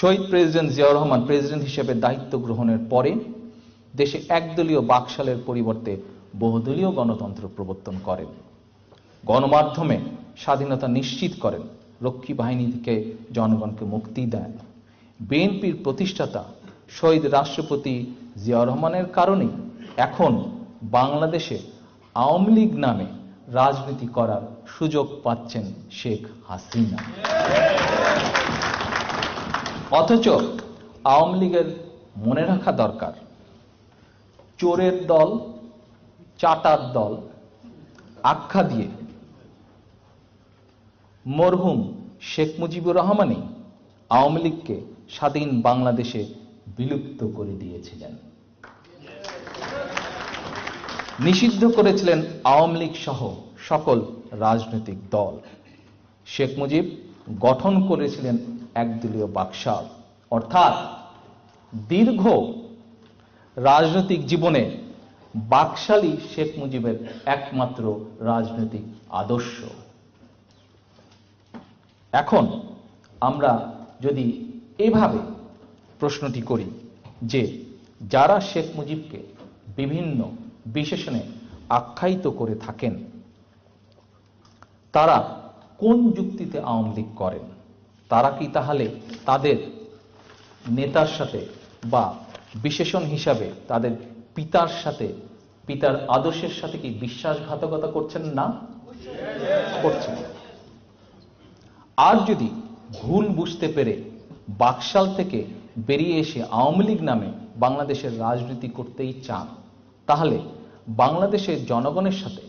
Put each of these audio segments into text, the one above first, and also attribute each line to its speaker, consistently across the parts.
Speaker 1: শহীদ president Ziaur Rahman president হিসেবে দায়িত্ব গ্রহণের পরে দেশে একদলীয় বাকশালের পরিবর্তে বহুদলীয় গণতন্ত্র প্রবর্তন করেন গণমাধ্যমে স্বাধীনতা নিশ্চিত করেন রক্ষী বাহিনী থেকে জনগণকে মুক্তি দেন বিএনপির প্রতিষ্ঠাতা শহীদ রাষ্ট্রপতি জিয়াউর রহমানের কারণেই এখন বাংলাদেশে আওয়ামী লীগ নামে রাজনীতি করার সুযোগ পাচ্ছেন শেখ হাসিনা অথচ আওয়ামী লীগের মনে রাখা দরকার চোরের দল চাটার দল আখ্যা দিয়ে মরহুম শেখ মুজিবুর রহমানই আওয়ামী লীগকে স্বাধীন বাংলাদেশে বিলুপ্ত করে দিয়েছিলেন নিষিদ্ধ করেছিলেন আওয়ামী লীগ সহ সকল রাজনৈতিক দল শেখ মুজিব গঠন করেছিলেন একদলীয় বাকশাল অর্থাৎ দীর্ঘ রাজনৈতিক জীবনে বাকশালী শেখ মুজিবের একমাত্র রাজনৈতিক আদর্শ এখন আমরা যদি এভাবে প্রশ্নটি করি যে যারা শেখ মুজিবকে বিভিন্ন বিশেষণে আখ্যায়িত করে থাকেন তারা কোন যুক্তিতে আওয়ামী লীগ করেন তারা কি তাহলে তাদের নেতার সাথে বা বিশেষণ হিসাবে তাদের পিতার সাথে পিতার আদর্শের সাথে কি বিশ্বাসঘাতকতা করছেন না করছেন আর যদি ভুল বুঝতে পেরে বাকশাল থেকে বেরিয়ে এসে আওয়ামী লীগ নামে বাংলাদেশের রাজনীতি করতেই চান তাহলে বাংলাদেশের জনগণের সাথে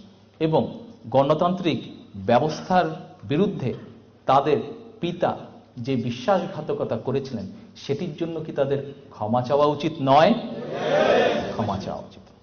Speaker 1: এবং গণতান্ত্রিক ব্যবস্থার বিরুদ্ধে তাদের পিতা যে বিশ্বাসঘাতকতা করেছিলেন সেটির জন্য কি তাদের ক্ষমা চাওয়া উচিত নয় ক্ষমা চাওয়া উচিত